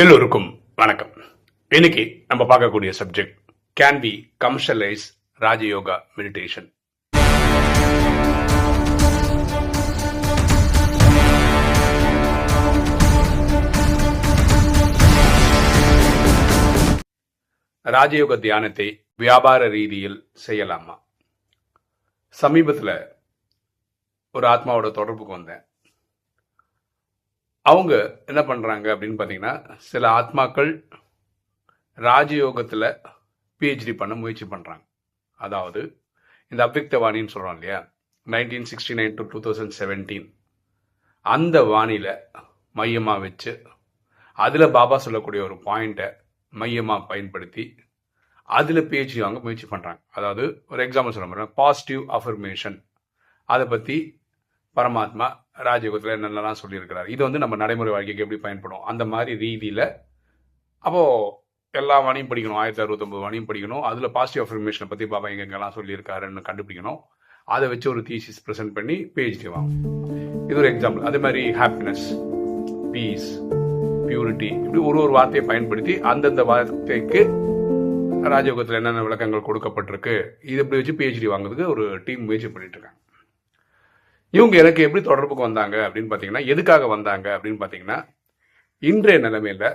எல்லோருக்கும் வணக்கம். இன்னைக்கு நம்ம பார்க்கக்கூடிய subject can be commercialise Rajayoga meditation Rajayoga தியானத்தை வியாபார ரீதியில் செய்யலாமா? சமீபத்தில் ஒரு ஆத்மாவோட தொடர்புக்கு வந்தேன். அவங்க என்ன பண்ணுறாங்க அப்படின்னு பார்த்தீங்கன்னா சில ஆத்மாக்கள் ராஜயோகத்தில் பிஹெச்டி பண்ண முயற்சி பண்ணுறாங்க அதாவது இந்த அவ்விக்த வாணின்னு சொல்கிறோம் இல்லையா? Nineteen sixty nine to two thousand seventeen அந்த வாணியில் மையமாக வச்சு அதில் பாபா சொல்லக்கூடிய ஒரு பாயிண்ட்டை மையமாக பயன்படுத்தி அதில் பிஹெச்டி வாங்க முயற்சி பண்ணுறாங்க அதாவது ஒரு எக்ஸாம்பிள் சொல்ல முடியும் பாசிட்டிவ் அஃபர்மேஷன் அதை பற்றி பரமாத்மா ராஜயோகத்தில் என்னென்னலாம் சொல்லியிருக்கிறார். இது வந்து நம்ம நடைமுறை வாழ்க்கைக்கு எப்படி பயன்படும்? அந்த மாதிரி ரீதியில் அப்போது எல்லா வாணியும் படிக்கணும். ஆயிரத்தி அறுபத்தொம்பது வாணியும் படிக்கணும். அதில் பாசிட்டிவ் அஃபர்மேஷனை பற்றி பாபா எங்கெங்கெல்லாம் சொல்லியிருக்காருன்னு கண்டுபிடிக்கணும். அதை வச்சு ஒரு தீசிஸ் ப்ரெசென்ட் பண்ணி பிஹெச்டி வாங்கும் இது ஒரு எக்ஸாம்பிள் அதே மாதிரி ஹாப்பினஸ் பீஸ் பியூரிட்டி இப்படி ஒரு ஒரு வார்த்தையை பயன்படுத்தி அந்தந்த வார்த்தைக்கு ராஜயோகத்தில் என்னென்ன விளக்கங்கள் கொடுக்கப்பட்டிருக்கு இது இப்படி வச்சு பிஹெச்டி வாங்குறதுக்கு ஒரு டீம் முயற்சி பண்ணிட்டு இருக்காங்க. இவங்க எனக்கு எப்படி தொடர்புக்கு வந்தாங்க அப்படின்னு பார்த்தீங்கன்னா எதுக்காக வந்தாங்க அப்படின்னு பார்த்தீங்கன்னா இன்றைய நிலைமையில்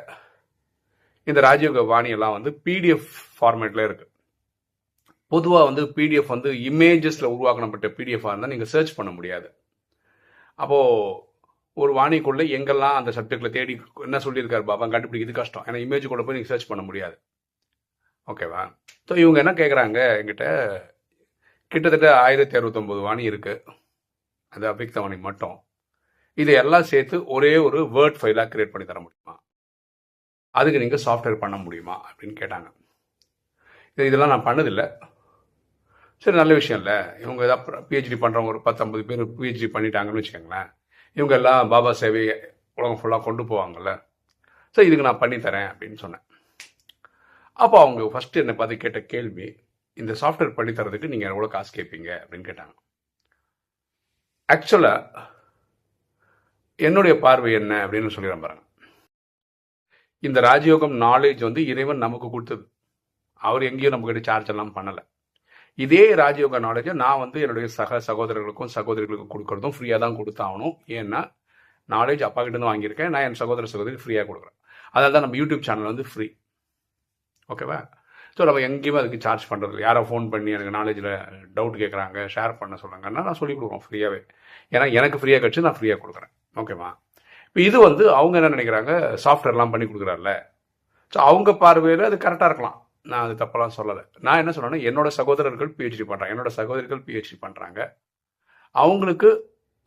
இந்த ராஜயோக வாணியெல்லாம் வந்து பிடிஎஃப் ஃபார்மேட்டில் இருக்கு. பொதுவாக வந்து பிடிஎஃப் வந்து இமேஜஸில் உருவாக்கப்பட்ட பிடிஎஃபாக இருந்தால் நீங்கள் சர்ச் பண்ண முடியாது. அப்போது ஒரு வாணிக்குள்ளே எங்கெல்லாம் அந்த சப்ஜெக்டில் தேடி என்ன சொல்லியிருக்காரு பாபா கண்டுபிடிக்கிறது கஷ்டம். ஏன்னா இமேஜ் கூட போய் நீங்கள் சர்ச் பண்ண முடியாது. ஓகேவா ஸோ இவங்க என்ன கேட்குறாங்க என்கிட்ட கிட்டத்தட்ட ஆயிரத்தி அறுபத்தொம்போது வாணி இருக்குது அந்த அபிக்தவாணி மட்டும். இதை எல்லாம் சேர்த்து ஒரே ஒரு வேர்ட் ஃபைலாக கிரியேட் பண்ணி தர முடியுமா? அதுக்கு நீங்கள் சாஃப்ட்வேர் பண்ண முடியுமா? அப்படின்னு கேட்டாங்க. இது இதெல்லாம் நான் பண்ணதில்லை. சரி நல்ல விஷயம் இல்லை. இவங்க ஏதாவது பிஹெச்டி பண்ணுறவங்க ஒரு பத்தொம்பது பேர் பிஹெச்டி பண்ணிட்டாங்கன்னு வச்சுக்கோங்களேன். இவங்க எல்லாம் பாபா சேவை உலகம் ஃபுல்லாக கொண்டு போவாங்கல்ல. ஸோ இதுக்கு நான் பண்ணித்தரேன் அப்படின்னு சொன்னேன். அப்போ அவங்க ஃபஸ்ட்டு என்னை பார்த்து கேட்ட கேள்வி இந்த சாஃப்ட்வேர் பண்ணி தரதுக்கு நீங்கள் எவ்வளோ காசு கேட்பீங்க? அப்படின்னு கேட்டாங்க. ஆக்சுவலாக என்னுடைய பார்வை என்ன அப்படின்னு சொல்லி பாருங்க. இந்த ராஜயோகம் நாலேஜ் வந்து இறைவன் நமக்கு கொடுத்தது. அவர் எங்கேயும் நம்மக்கிட்ட சார்ஜ் எல்லாம் பண்ணலை. இதே ராஜயோக நாலேஜை நான் வந்து என்னுடைய சக சகோதரர்களுக்கும் சகோதரிகளுக்கும் கொடுக்கறதும் ஃப்ரீயாக தான் கொடுத்தாகணும். ஏன்னா நாலேஜ் அப்பா கிட்ட வாங்கியிருக்கேன். நான் என் சகோதர சகோதரி ஃப்ரீயாக கொடுக்குறேன். அதனால தான் நம்ம யூடியூப் சேனல் வந்து ஃப்ரீ ஓகேவா ஸோ நம்ம எங்கேயுமே அதுக்கு சார்ஜ் பண்ணுறது யாரோ ஃபோன் பண்ணி எனக்கு நாலேஜில் டவுட் கேட்குறாங்க ஷேர் பண்ண சொல்லுங்கன்னா நான் சொல்லி கொடுக்குறோம் ஃப்ரீயாகவே ஏன்னா எனக்கு ஃப்ரீயாக கிடச்சி நான் ஃப்ரீயாக கொடுக்குறேன். ஓகேவா இப்போ இது வந்து அவங்க என்ன நினைக்கிறாங்க? சாஃப்ட்வேர்லாம் பண்ணி கொடுக்குறாருல. ஸோ அவங்க பார்வையில் அது கரெக்டாக இருக்கலாம். நான் அது தப்பெல்லாம் சொல்லலை. நான் என்ன சொன்னேன்னா என்னோட சகோதரர்கள் பிஹெச்டி பண்ணுறாங்க என்னோட சகோதரிகள் பிஹெச்டி பண்ணுறாங்க அவங்களுக்கு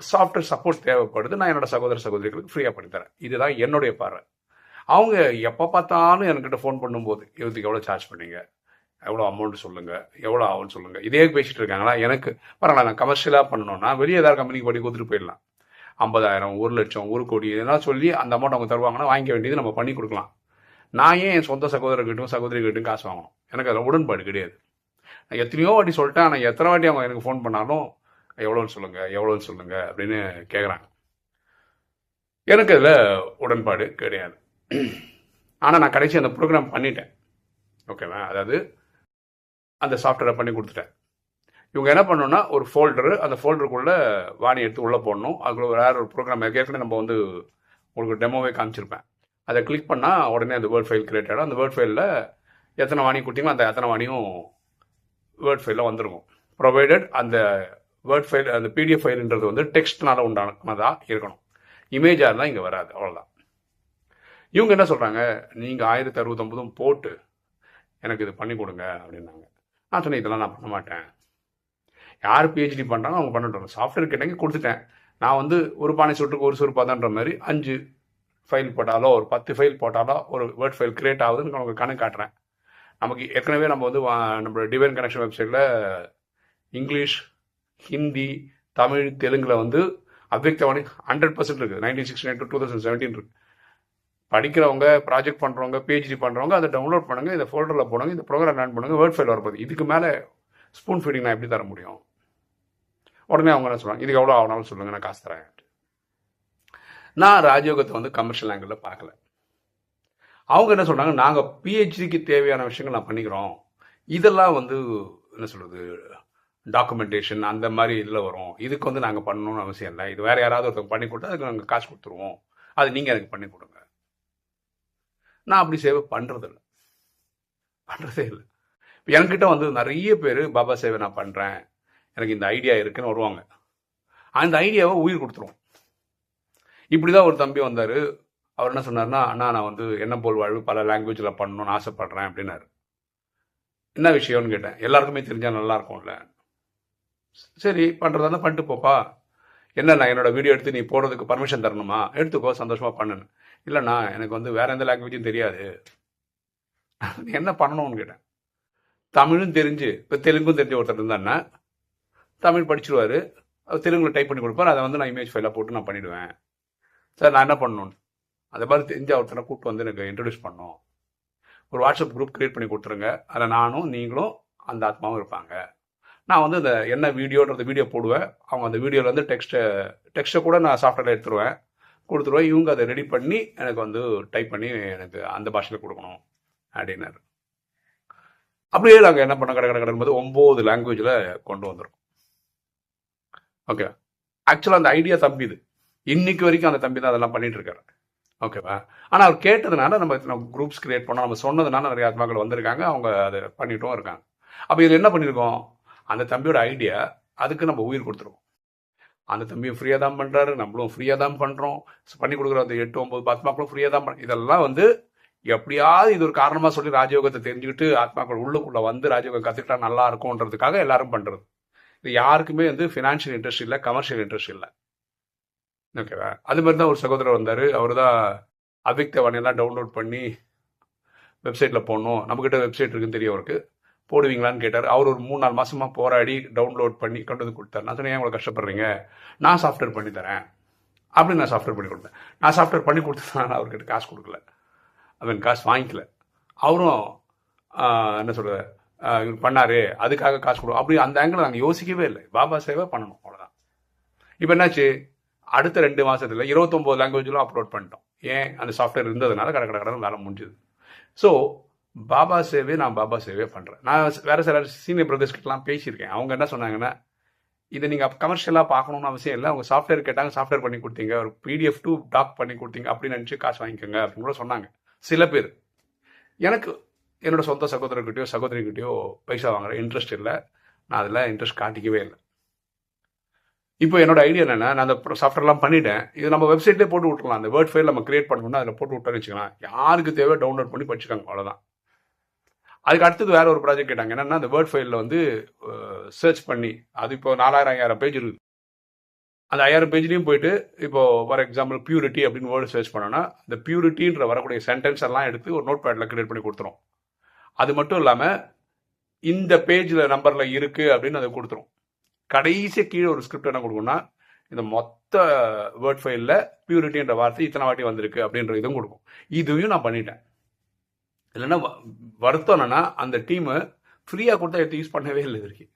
சாஃப்ட்வேர் சப்போர்ட் தேவைப்படுது. நான் என்னோட சகோதர சகோதரிகளுக்கு ஃப்ரீயாக பண்ணித்தரேன் இதுதான் என்னுடைய பார்வை. அவங்க எப்போ பார்த்தாலும் என்கிட்ட ஃபோன் பண்ணும்போது இதுக்கு எவ்வளோ சார்ஜ் பண்ணீங்க? எவ்வளோ அமௌண்ட் சொல்லுங்கள் எவ்வளோ ஆகும்னு சொல்லுங்கள் இதே பேசிகிட்டு இருக்காங்களா? எனக்கு பரவாயில்ல நான் கமர்ஷியலாக பண்ணணும்னா வெளியே ஏதாவது கம்பெனிக்கு பண்ணி கொடுத்துட்டு போயிடலாம். ஐம்பதாயிரம் ஒரு லட்சம் ஒரு கோடி இதெல்லாம் சொல்லி அந்த அமௌண்ட் அவங்க தருவாங்கன்னா வாங்கிக்க வேண்டியது நம்ம பண்ணி கொடுக்கலாம். நான் ஏன் என் சொந்த சகோதரர்கிட்டும் சகோதரிகிட்டும் காசு வாங்கணும்? எனக்கு அதில் உடன்பாடு கிடையாது. நான் எத்தனையோ வாட்டி சொல்லிட்டேன் ஆனால் எத்தனை வாட்டி அவங்க எனக்கு ஃபோன் பண்ணாலும் எவ்வளோன்னு சொல்லுங்கள் எவ்வளோன்னு சொல்லுங்கள் அப்படின்னு கேட்குறாங்க எனக்கு அதில் உடன்பாடு கிடையாது. ஆனால் நான் கடைசி அந்த ப்ரோக்ராம் பண்ணிட்டேன். ஓகேவா அதாவது அந்த சாஃப்ட்வேரை பண்ணி கொடுத்துட்டேன். இவங்க என்ன பண்ணணும்னா ஒரு ஃபோல்டரு அந்த ஃபோல்டருக்குள்ளே வாணி எடுத்து உள்ளே போடணும். அதுக்குள்ள வேறு ஒரு ப்ரோக்ராம் ஏற்கனவே நம்ம வந்து உங்களுக்கு டெமோவே காமிச்சிருப்பேன். அதை கிளிக் பண்ணால் உடனே அந்த வேர்ட் ஃபைல் கிரியேட் ஆகிடும் அந்த வேர்ட் ஃபைலில் எத்தனை வாணி கொடுத்தீங்களோ அந்த எத்தனை வாணியும் வேர்ட் ஃபைலில் வந்துருக்கும். ப்ரொவைடட் அந்த வேர்ட் ஃபைல் அந்த பிடிஎஃப் ஃபைல்ன்றது வந்து டெக்ஸ்ட்னால உண்டானதாக இருக்கணும். இமேஜாக இருந்தால் இங்கே வராது. அவ்வளோதான் இவங்க என்ன சொல்கிறாங்க நீங்கள் ஆயிரத்தி அறுபத்தொம்பதும் போட்டு எனக்கு இது பண்ணி கொடுங்க அப்படின்னாங்க. நான் சொன்னேன் இதெல்லாம் நான் பண்ண மாட்டேன். யார் பிஹெச்டி பண்ணுறாங்க அவங்க பண்ணட்டும். சாஃப்ட்வேர் கேட்டாங்க கொடுத்துட்டேன். நான் வந்து ஒரு பானை சுட்டுக்கு ஒரு சுருப்பாதான்ற மாதிரி அஞ்சு ஃபைல் போட்டாலோ ஒரு பத்து ஃபைல் போட்டாலோ ஒரு வேர்ட் ஃபைல் கிரியேட் ஆகுதுன்னு உங்களுக்கு கணக்கு காட்டுறேன். நமக்கு ஏற்கனவே நம்ம வந்து நம்மளோட டிவைன் கனெக்ஷன் வெப்சைட்டில் இங்கிலீஷ் ஹிந்தி தமிழ் தெலுங்கில் வந்து அவ்வியக்தவாணி ஹண்ட்ரட் பர்சன்ட் இருக்குது nineteen sixty nine two thousand seventeen இருக்குது படிக்கிறவங்க ப்ராஜெக்ட் பண்ணுறவங்க பிஹெச்டி பண்ணுறவங்க அதை டவுன்லோட் பண்ணுங்கள் இந்த ஃபோல்டரில் போடுங்க இந்த ப்ரோக்ராம் ரன் பண்ணுங்கள் வேர்ட் ஃபைல் வரப்போகுது. இதுக்கு மேலே ஸ்பூன் ஃபீடிங் நான் எப்படி தர முடியும்? உடனே அவங்க என்ன சொல்லுவாங்க இதுக்கு எவ்வளோ ஆகணாலும் சொல்லுங்கள் நான் காசு தரேன். நான் ராஜயோகத்தை வந்து கமர்ஷியல் ஆங்கிளில் பார்க்கல. அவங்க என்ன சொல்கிறாங்க நாங்கள் பிஹெச்டிக்கு தேவையான விஷயங்கள் நான் பண்ணிக்கிறோம். இதெல்லாம் வந்து என்ன சொல்கிறது டாக்குமெண்டேஷன் அந்த மாதிரி இதில் வரும். இதுக்கு வந்து நாங்கள் பண்ணணும்னு அவசியம் இல்லை. இது வேறு யாராவது ஒருத்தவங்க பண்ணி கொடுத்தா அதுக்கு நாங்கள் காசு கொடுத்துருவோம். அது நீங்கள் எனக்கு பண்ணி கொடுங்க. நான் அப்படி சேவை பண்ணுறதில்ல பண்ணுறதே இல்லை. இப்போ என்கிட்ட வந்து நிறைய பேர் பாபா சேவை நான் பண்ணுறேன் எனக்கு இந்த ஐடியா இருக்குன்னு வருவாங்க. அந்த ஐடியாவை உயிர் கொடுத்துருவோம் இப்படி தான் ஒரு தம்பி வந்தார். அவர் என்ன சொன்னார்னா அண்ணா நான் வந்து என்ன போல் வாழ்வு பல லாங்குவேஜில் பண்ணணும்னு ஆசைப்பட்றேன் அப்படின்னாரு. என்ன விஷயம்னு கேட்டேன். எல்லாருக்குமே தெரிஞ்சால் நல்லா இருக்கும்ல. சரி பண்ணுறதா இருந்தால் பண்ணிட்டு போப்பா. என்ன நான் என்னோட வீடியோ எடுத்து நீ போடுறதுக்கு பர்மிஷன் தரணுமா? எடுத்துக்கோ சந்தோஷமாக பண்ணுன்னு. இல்லைண்ணா எனக்கு வந்து வேறு எந்த லாங்குவேஜும் தெரியாது. என்ன பண்ணணும்னு கேட்டேன். தமிழும் தெரிஞ்சு இப்போ தெலுங்கும் தெரிஞ்ச ஒருத்தர் இருந்தாருன்னா தமிழ் படிச்சிருவார். அது தெலுங்கில் டைப் பண்ணி கொடுப்பார். அதை வந்து நான் இமேஜ் ஃபைலாக போட்டு நான் பண்ணிவிடுவேன் சார் நான் என்ன பண்ணணும்னு அதை மாதிரி தெரிஞ்ச ஒருத்தனை கூப்பிட்டு வந்து எனக்கு இன்ட்ரடியூஸ் பண்ணணும். ஒரு வாட்ஸ்அப் குரூப் க்ரியேட் பண்ணி கொடுத்துருங்க. அதில் நானும் நீங்களும் அந்த ஆத்மாவும் இருப்பாங்க. நான் வந்து இந்த என்ன வீடியோன்றது வீடியோ போடுவேன். அவங்க அந்த வீடியோவில் வந்து டெக்ஸ்ட்டை டெக்ஸ்ட்டை கூட நான் சாஃப்ட்வேரில் எடுத்துருவேன். கொடுத்துருவோம் இவங்க அதை ரெடி பண்ணி எனக்கு வந்து டைப் பண்ணி எனக்கு அந்த பாஷையில் கொடுக்கணும் அப்படின்னாரு. அப்படியே நாங்கள் என்ன பண்ண கடை கடை கடன் ஒம்பது லாங்குவேஜில் கொண்டு வந்துடும் ஓகே ஆக்சுவலாக அந்த ஐடியா தம்பி இது. இன்னைக்கு வரைக்கும் அந்த தம்பி தான் அதெல்லாம் பண்ணிட்டு இருக்காரு. ஓகேவா ஆனால் அவர் கேட்டதுனால நம்ம இத்தனை குரூப்ஸ் கிரியேட் பண்ணோம். நம்ம சொன்னதுனால நிறைய ஆத்மாக்கள் வந்திருக்காங்க. அவங்க அதை பண்ணிட்டும் இருக்காங்க. அப்போ இதில் என்ன பண்ணியிருக்கோம் அந்த தம்பியோட ஐடியா அதுக்கு நம்ம உயிர் கொடுத்துருக்கோம் அந்த தம்பியும் ஃப்ரீயாக தான் பண்ணுறாரு நம்மளும் ஃப்ரீயாக தான் பண்ணுறோம் பண்ணி கொடுக்குற அந்த எட்டு ஒம்பது ஆத்மாக்களும் ஃப்ரீயாக தான் பண்ண இதெல்லாம் வந்து எப்படியாவது இது ஒரு காரணமாக சொல்லி ராஜயோகத்தை தெரிஞ்சுக்கிட்டு ஆத்மாக்கள் உள்ளுக்குள்ளே வந்து ராஜயோகம் கற்றுக்கிட்டா நல்லா இருக்கும்ன்றதுக்காக எல்லாரும் பண்ணுறது இது யாருக்குமே வந்து ஃபினான்ஷியல் இன்ட்ரெஸ்ட் இல்லை கமர்ஷியல் இன்ட்ரெஸ்ட் இல்லை. ஓகேவா அது மாதிரி தான் ஒரு சகோதரர் வந்தார். அவர் தான் அவிக்தவனையெல்லாம் டவுன்லோட் பண்ணி வெப்சைட்டில் போடணும். நம்மக்கிட்ட வெப்சைட் இருக்குன்னு தெரிய அவருக்கு. போடுவீங்களான்னு கேட்டார். அவர் ஒரு மூணு நாலு மாசமாக போராடி டவுன்லோட் பண்ணி கொண்டு வந்து கொடுத்தாரு. நான் சொன்னேன் ஏன் கஷ்டப்படுறீங்க? நான் சாஃப்ட்வேர் பண்ணி தரேன். அப்படின்னு நான் சாஃப்ட்வேர் பண்ணி கொடுத்தேன். நான் சாஃப்ட்வேர் பண்ணி கொடுத்தேன் நான் அவர்கிட்ட காசு கொடுக்கல. அவன் காசு வாங்கிக்கல. அவரும் என்ன சொல்ற இவர் பண்ணாரு அதுக்காக காசு கொடு அப்படி அந்த ஆங்கிள் நாங்கள் யோசிக்கவே இல்லை. பாபா சேவை பண்ணணும் அவ்வளோதான் இப்போ என்னாச்சு? அடுத்த ரெண்டு மாதத்தில் இருபத்தொம்போது லாங்குவேஜிலும் அப்லோட் பண்ணிட்டோம். ஏன்? அந்த சாஃப்ட்வேர் இருந்ததுனால கடை கடை கடை வேலை முடிஞ்சுது. ஸோ பாபா சேவை நான் பாபா சேவையை பண்ணுறேன் நான் வேறு சில சீனியர் பிரதர்ஸ்கிட்டலாம் பேசியிருக்கேன். அவங்க என்ன சொன்னாங்கன்னா இதை நீங்கள் கமர்ஷியலாக பார்க்கணும்னு அவசியம் இல்லை. அவங்க சாஃப்ட்வேர் கேட்டாங்க சாஃப்ட்வேர் பண்ணி கொடுத்தீங்க. ஒரு பிடிஎஃப் டூ டாக் பண்ணி கொடுத்தீங்க அப்படின்னு நினச்சி காசு வாங்கிக்கோங்க அப்படின்னு கூட சொன்னாங்க. சில பேர். எனக்கு என்னோட சொந்த சகோதரர்கிட்டயோ சகோதரிகிட்டயோ பைசா வாங்குற இன்ட்ரெஸ்ட் இல்லை. நான் அதில் இன்ட்ரெஸ்ட் காட்டிக்கவே இல்லை. இப்போ என்னோட ஐடியா என்னன்னா நான் அந்த சாஃப்ட்வேர்லாம் பண்ணிட்டேன். இது நம்ம வெப்சைட்லேயே போட்டு விட்டுலாம் அந்த வேர்ட் ஃபைல் நம்ம கிரியேட் பண்ணணும்னா அதில் போட்டு விட்டோம்னு வச்சுக்கலாம். யாருக்கு தேவை டவுன்லோட் பண்ணி படிச்சுக்காங்க. அவ்வளோதான் அதுக்கு அடுத்தது வேற ஒரு ப்ராஜெக்ட் கேட்டாங்க. என்னன்னா அந்த வேர்ட் ஃபைலில் வந்து சர்ச் பண்ணி அது இப்போ நாலாயிரம் ஐயாயிரம் பேஜ் இருக்குது. அந்த ஐயாயிரம் பேஜ்லையும் போயிட்டு இப்போ ஃபார் எக்ஸாம்பிள் பியூரிட்டி அப்படின்னு வேர்டு சர்ச் பண்ணோன்னா இந்த பியூரிட்டின்ற வரக்கூடிய சென்டென்ஸ் எல்லாம் எடுத்து ஒரு நோட் பேடில் கிரியேட் பண்ணி கொடுத்துரும். அது மட்டும் இல்லாமல் இந்த பேஜில் நம்பரில் இருக்குது அப்படின்னு அதை கொடுத்துரும். கடைசி கீழே ஒரு ஸ்கிரிப்ட் என்ன கொடுக்கும்னா இந்த மொத்த வேர்ட் ஃபைலில் பியூரிட்டின்ற வார்த்தை இத்தனை வாட்டி வந்திருக்கு அப்படின்ற இதுவும் கொடுக்கும். இதையும் நான் பண்ணிட்டேன். இல்லைன்னா வருத்தம் என்னன்னா அந்த டீமு ஃப்ரீயாக கொடுத்தா எடுத்து யூஸ் பண்ணவே இல்லை இது வரைக்கும்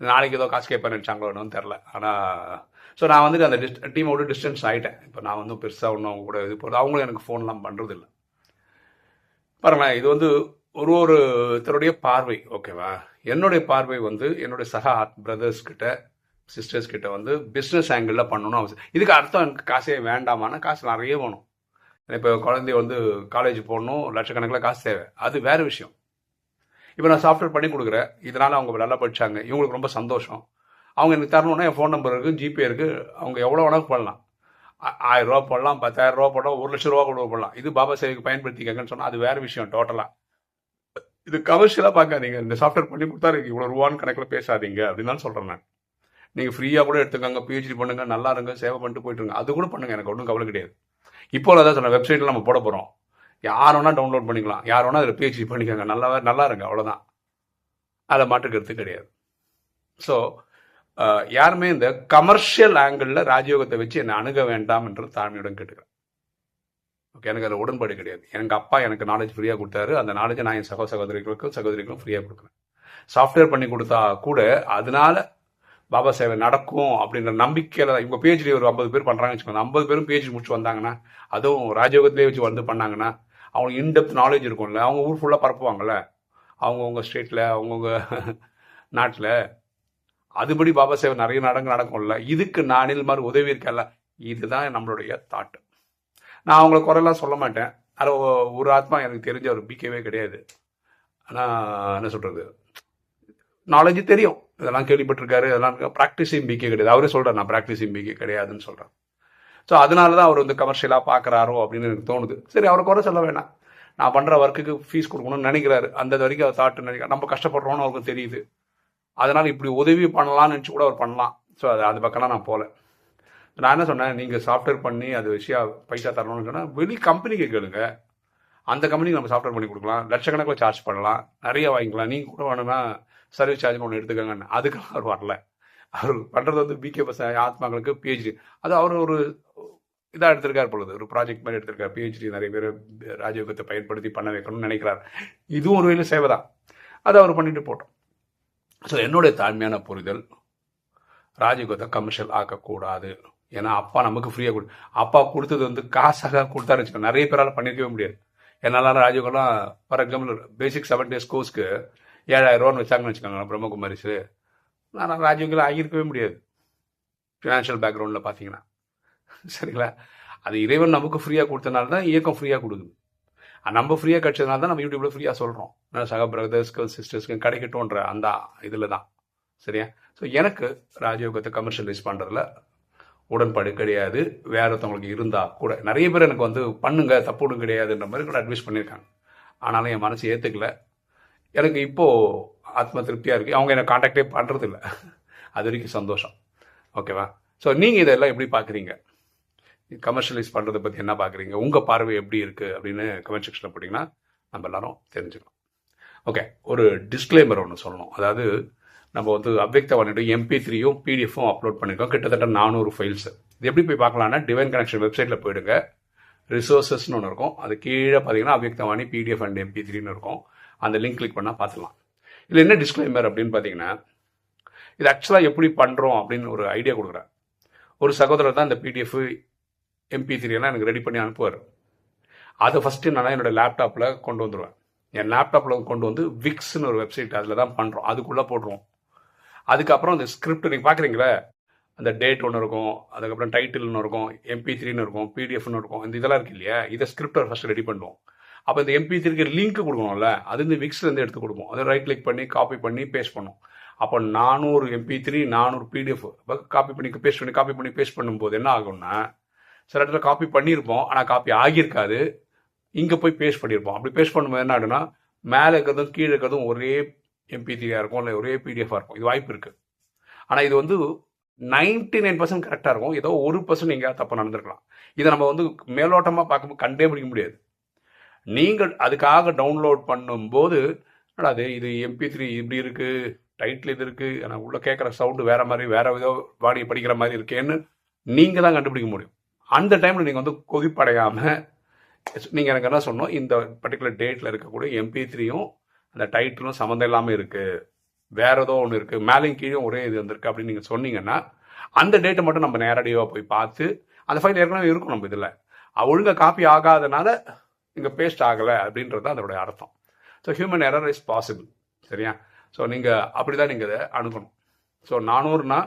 நாளைக்கு ஏதோ காசு கேட்பேன் நினச்சாங்களோன்னு தெரில ஆனால் ஸோ நான் வந்துட்டு அந்த டிஸ்ட் டீமை விட்டு டிஸ்டன்ஸ் ஆகிட்டேன் இப்போ நான் வந்து பெருசாக ஒன்றும் அவங்க கூட இது போகிறது அவங்களும் எனக்கு ஃபோன்லாம் பண்ணுறதில்ல பாருங்களேன் இது வந்து ஒரு ஒருத்தருடைய பார்வை ஓகேவா என்னுடைய பார்வை வந்து என்னுடைய சக பிரதர்ஸ் கிட்ட சிஸ்டர்ஸ் கிட்ட வந்து பிஸ்னஸ் ஆங்கிளில் பண்ணணும் அவசியம். இதுக்கு அர்த்தம் எனக்கு காசே வேண்டாமான்னா காசு நிறைய வேணும். இப்போ குழந்தைய வந்து காலேஜ் போடணும் லட்சக்கணக்கில் காசு தேவை. அது வேற விஷயம். இப்போ நான் சாஃப்ட்வேர் பண்ணி கொடுக்குறேன். இதனால் அவங்க நல்லா படித்தாங்க இவங்களுக்கு ரொம்ப சந்தோஷம். அவங்க எனக்கு தரணும்னா என் ஃபோன் நம்பர் இருக்குது ஜிபே இருக்குது அவங்க எவ்வளோ வேணாலும் போடலாம். ஆ- ஆயிரம் ரூபா போடலாம் பத்தாயிரம் ரூபா போடலாம் ஒரு லட்ச ரூபா கூட போடலாம். இது பாபா சேவைக்கு பயன்படுத்திக்கங்கன்னு சொன்னால் அது வேறு விஷயம் டோட்டலாக இது கமர்ஷியலாக பார்க்காதீங்க. இந்த சாஃப்ட்வேர் பண்ணி கொடுத்தா இருக்கு இவ்வளோ ரூபான்னு கணக்கில் பேசாதீங்க. அப்படின்னு தான் சொல்கிறேன் நான். நீங்கள் ஃப்ரீயாக கூட எடுத்துக்கோங்க பிஹெச்டி பண்ணுங்கள் நல்லா இருங்க சேவை பண்ணிட்டு போயிட்டுருங்க அது கூட பண்ணுங்க. எனக்கு ஒன்றும் கவலை கிடையாது. இப்போ அதான் சொன்னேன் வெப்சைட்டில் நம்ம போட போகிறோம் யார் வேணால் டவுன்லோட் பண்ணிக்கலாம். யார் வேணால் அதில் பிஹெச்டி பண்ணிக்கோங்க. நல்லா நல்லா இருங்க. அவ்வளோதான் அதில் மாற்றுக்கிறது கிடையாது. ஸோ யாருமே இந்த கமர்ஷியல் ஆங்கிளில் ராஜயோகத்தை வச்சு என்னை அணுக வேண்டாம் என்று தாழ்மையுடன் கேட்டுக்கிறேன். ஓகே எனக்கு அதில் உடன்பாடு கிடையாது. எனக்கு அப்பா எனக்கு நாலேஜ் ஃப்ரீயாக கொடுத்தாரு. அந்த நாலேஜை நான் என் சகோ சகோதரிகளுக்கும் சகோதரிகளுக்கும் ஃப்ரீயாக கொடுக்குறேன். சாஃப்ட்வேர் பண்ணி கொடுத்தா கூட அதனால பாபா சேவை நடக்கும் அப்படின்ற நம்பிக்கையில் இவங்க பிஹெச்டி ஒரு ஐம்பது பேர் பண்ணுறாங்கன்னு வச்சுக்கோங்க. ஐம்பது பேரும் பிஹெச்டி முடிச்சு வந்தாங்கன்னா அதுவும் ராஜயோகத்திலே வச்சு வந்து பண்ணாங்கன்னா அவங்களுக்கு இன்டெப்த் நாலேஜ் இருக்கும்ல. அவங்க ஊர் ஃபுல்லாக பரப்புவாங்கள்ல அவங்கவுங்க ஸ்டேட்டில் அவங்கவுங்க நாட்டில். அதுபடி பாபா சேவை நிறைய நடங்க நடக்கும்ல. இதுக்கு நானில் மாதிரி உதவி இருக்கல இதுதான் நம்மளுடைய தாட்டு நான் அவங்கள குறையெல்லாம் சொல்ல மாட்டேன். அது ஒரு ஆத்மா எனக்கு தெரிஞ்ச ஒரு பிகேவே கிடையாது. ஆனால் என்ன சொல்கிறது நாலேஜ் தெரியும். இதெல்லாம் கேள்விப்பட்டிருக்காரு இதெல்லாம் ப்ராக்டிஸிங் பிகே கிடையாது. அவரே சொல்கிறார் நான் ப்ராக்டிஸிங் பிகே கிடையாதுன்னு சொல்கிறேன் ஸோ அதனால தான் அவர் வந்து கமர்ஷியலாக பார்க்குறாரோ அப்படின்னு எனக்கு தோணுது. சரி அவரை குறை சொல்ல வேணாம். நான் பண்ணுற ஒர்க்குக்கு ஃபீஸ் கொடுக்கணும்னு நினைக்கிறாரு. அந்த வரைக்கும் அவர் தாட்டு நினைக்கிறார். நம்ம கஷ்டப்படுறோன்னு அவருக்கு தெரியுது. அதனால் இப்படி உதவி பண்ணலாம்னு நினச்சி கூட அவர் பண்ணலாம். ஸோ அது அது பக்கம்லாம் நான் போகல நான் என்ன சொன்னேன் நீங்கள் சாஃப்ட்வேர் பண்ணி அது விஷயம் பைசா தரணும்னு சொன்னால் வெளி கம்பெனிக்கு கேளுங்க. அந்த கம்பெனிக்கு நம்ம சாஃப்ட்வேர் பண்ணி கொடுக்கலாம். லட்சக்கணக்கில் சார்ஜ் பண்ணலாம். நிறைய வாங்கிக்கலாம். நீங்கள் கூட வேணும்னா சர்வீஸ் சார்ஜ் ஒன்று எடுத்துக்கோங்கன்னு. அதுக்கெல்லாம் அவர் வரல. அவர் பண்ணுறது வந்து பிகே பஸ் ஆத்மாக்களுக்கு பிஹெச்டி அது அவர் ஒரு இதாக எடுத்திருக்கார் பொழுது ஒரு ப்ராஜெக்ட் மாதிரி எடுத்திருக்கார். பிஹெச்டி நிறைய பேர் ராஜயோகத்தை பயன்படுத்தி பண்ண வைக்கணும்னு நினைக்கிறார். இதுவும் ஒரு வகையில் சேவை தான். அதை அவர் பண்ணிட்டு போட்டோம். ஸோ என்னுடைய தாழ்மையான புரிதல் ராஜயோகத்தை கமர்ஷியல் ஆக்கக்கூடாது. ஏன்னா அப்பா நமக்கு ஃப்ரீயாக கொடு. அப்பா கொடுத்தது வந்து காசாக கொடுத்தாரு வச்சுக்கோங்க. நிறைய பேரால் பண்ணியிருக்கவே முடியாது. என்னால் ராஜயோகம்லாம் for example basic seven days கோர்ஸ்க்கு ஏழாயிரம் ரூபான்னு வச்சாங்கன்னு வச்சுக்கோங்க பிரம்மகுமாரிஸு நான் ராஜயோகில் ஆகியிருக்கவே முடியாது. ஃபினான்ஷியல் பேக்ரவுண்டில் பார்த்தீங்கன்னா. சரிங்களா? அது இறைவன் நமக்கு ஃப்ரீயாக கொடுத்தனால தான் இயக்கம் ஃப்ரீயாக கொடுக்குது. நம்ம ஃப்ரீயாக கிடைச்சதுனால தான் நம்ம யூடியூப்பில் ஃப்ரீயாக சொல்கிறோம் சக பிரதர்ஸ்க்கு சிஸ்டர்ஸ்க்கு கிடைக்கட்டும்ன்ற அந்த இதில் தான். சரியா? ஸோ எனக்கு ராஜயோகத்தை கமர்ஷியலைஸ் பண்ணுறதுல உடன்பாடு கிடையாது. வேற ஒருத்தவங்களுக்கு இருந்தால் கூட. நிறைய பேர் எனக்கு வந்து பண்ணுங்க தப்பு கிடையாதுன்ற மாதிரி கூட அட்வைஸ் பண்ணியிருக்காங்க. ஆனாலும் என் மனசு ஏற்றுக்கல எனக்கு இப்போது ஆத்ம திருப்தியாக இருக்குது அவங்க என்னை காண்டாக்டே பண்ணுறது இல்லை அது வரைக்கும் சந்தோஷம். ஓகேவா ஸோ நீங்கள் இதெல்லாம் எப்படி பார்க்குறீங்க கமர்ஷியலைஸ் பண்ணுறதை பற்றி என்ன பார்க்குறீங்க உங்கள் பார்வை எப்படி இருக்குது அப்படின்னு கமெண்ட் செக்ஷனில் போட்டிங்கன்னா நம்ம எல்லாரும் தெரிஞ்சுக்கலாம். ஓகே ஒரு டிஸ்க்ளைமர் ஒன்று சொல்லணும். அதாவது நம்ம வந்து அவ்வக்த வாணியோட எம்பி த்ரீயும் பிடிஎஃப்பும் அப்லோட் பண்ணியிருக்கோம் கிட்டத்தட்ட நானூறு ஃபைல்ஸ் இது எப்படி போய் பார்க்கலாம்னா டிவைன் கனெக்ஷன் வெப்சைட்டில் போயிடுங்க. ரிசோர்ஸஸ்னு ஒன்று இருக்கும். அது கீழே பார்த்தீங்கன்னா அவ்வக்த வாணி பிடிஎஃப் அண்ட் எம்பி த்ரீன்னு இருக்கும். அந்த லிங்க் கிளிக் பண்ணால் பார்த்துக்கலாம் இதில் என்ன டிஸ்க்ளைமர் அப்படின்னு பார்த்தீங்கன்னா இது ஆக்சுவலாக எப்படி பண்ணுறோம் அப்படின்னு ஒரு ஐடியா கொடுக்குறேன் ஒரு சகோதரர் தான் இந்த பிடிஎஃப் எம்பி த்ரீ எல்லாம் எனக்கு ரெடி பண்ணி அனுப்புவார். அதை ஃபஸ்ட்டு நான் என்னோடய லேப்டாப்பில் கொண்டு வந்துடுவேன் என் லேப்டாப்பில் கொண்டு வந்து விக்ஸ்னு ஒரு வெப்சைட் அதில் தான் பண்ணுறோம் அதுக்குள்ளே போடுறோம் அதுக்கப்புறம் அந்த ஸ்கிரிப்ட் நீங்கள் பார்க்குறீங்களே அந்த டேட் ஒன்று இருக்கும் அதுக்கப்புறம் டைட்டில்னு இருக்கும் எம்பி த்ரீன்னு இருக்கும் பிடிஎஃப்னு இருக்கும் இந்த இதெல்லாம் இருக்கு இல்லையா? இதை ஸ்கிரிப்டை ஃபஸ்ட் ரெடி பண்ணுவோம். அப்போ இந்த எம்பி த்ரீக்கு லிங்க் கொடுக்கணும்ல அது இந்த விக்ஸ்லேருந்து எடுத்து கொடுப்போம். அதை ரைட் கிளிக் பண்ணி காப்பி பண்ணி பேஸ்ட் பண்ணும். அப்போ நானூறு எம்பி த்ரீ நானூறு பிடிஎஃப் காப்பி பண்ணி பேஸ்ட் பண்ணி காப்பி பண்ணி பேஸ்ட் பண்ணும்போது என்ன ஆகும்னா சில இடத்துல காப்பி பண்ணியிருப்போம் ஆனால் காப்பி ஆகியிருக்காது. இங்கே போய் பேஸ்ட் பண்ணியிருப்போம். அப்படி பேஸ்ட் பண்ணும்போது என்ன ஆகுதுன்னா மேலே இருக்கிறதும் கீழே இருக்கிறதும் ஒரே எம்பி த்ரீயாக இருக்கும் இல்லை ஒரே பிடிஎஃபாக இருக்கும். இது வாய்ப்பு இருக்குது ஆனால் இது வந்து நைன்டி நைன் பர்சன்ட் கரெக்டாக இருக்கும். ஏதோ ஒரு பர்சன்ட் எங்கேயாவது தப்பு நடந்திருக்கலாம். இதை நம்ம வந்து மேலோட்டமாக பார்க்கும்போது கண்டே பிடிக்க முடியாது. நீங்கள் அதுக்காக டவுன்லோட் பண்ணும்போது அது இது எம்பி த்ரீ இப்படி இருக்குது டைட்டில் இது இருக்குது ஆனால் உள்ளே கேட்குற சவுண்டு வேறு மாதிரி வேறு ஏதோ வாடி படிக்கிற மாதிரி இருக்கேன்னு நீங்கள் தான் கண்டுபிடிக்க முடியும். அந்த டைமில் நீங்கள் வந்து கொதிப்படையாமல் நீங்கள் எனக்கு என்ன சொன்னோம் இந்த பர்டிகுலர் டேட்டில் இருக்கக்கூடிய எம்பி த்ரீயும் அந்த டைட்டிலும் சம்மந்தம் இல்லாமல் இருக்குது வேற ஏதோ ஒன்று இருக்குது மேலேயும் கீழே ஒரே இது வந்திருக்கு அப்படின்னு நீங்கள் சொன்னீங்கன்னா அந்த டேட்டை மட்டும் நம்ம நேரடியாக போய் பார்த்து அந்த ஃபைல் ஏற்கனவே இருக்கும் நம்ம இதில். ஒழுங்காக காப்பி ஆகாதனால இங்கே பேஸ்ட் ஆகலை அப்படின்றது தான் அதோடைய அர்த்தம். So human error is possible சரியா? ஸோ நீங்கள் அப்படி தான் நீங்கள் இதை அணுகணும். ஸோ நானூறுனா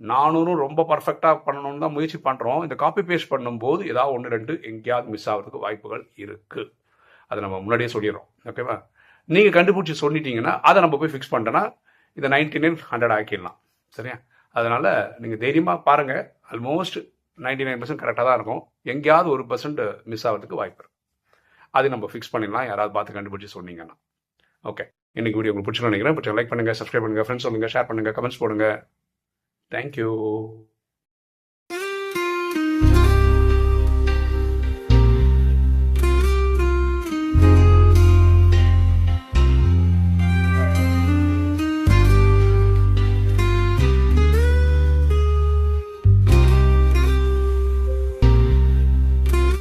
நானூறும் ரொம்ப பர்ஃபெக்டாக பண்ணணும்னு தான் முயற்சி பண்ணுறோம் இந்த காப்பி பேஸ்ட் பண்ணும்போது ஏதாவது ஒன்று ரெண்டு எங்கேயாவது மிஸ் ஆகிறதுக்கு வாய்ப்புகள் இருக்குது அதை நம்ம முன்னாடியே சொல்லிடுறோம். ஓகேவா நீங்கள் கண்டுபிடிச்சி சொல்லிட்டீங்கன்னா அதை நம்ம போய் ஃபிக்ஸ் பண்ணிட்டோன்னா இதை நைன்டி நைன் ஹண்ட்ரட் ஆக்கிடலாம். சரியா? அதனால் நீங்கள் தைரியமாக பாருங்கள் ஆல்மோஸ்ட் நைன்டி நைன் பர்சன்ட் கரெக்டாக தான் இருக்கும். எங்கேயாவது ஒரு பர்சன்ட் மிஸ் ஆகிறதுக்கு வாய்ப்பு இருக்குது அது நம்ம ஃபிக்ஸ் பண்ணிடலாம். யாராவது பார்த்து கண்டுபிடிச்சி சொன்னீங்கன்னா. ஓகே இன்னைக்கு வீடியோ உங்களுக்கு பிடிச்சிருக்கோம் நினைக்கிறேன். பிடிச்ச லைக் பண்ணுங்கள் சப்ஸ்கிரைப் பண்ணுங்கள் ஃப்ரெண்ட்ஸ் சொல்லுங்கள் ஷேர் பண்ணுங்கள் கமெண்ட்ஸ் போடுங்க. தேங்க்யூ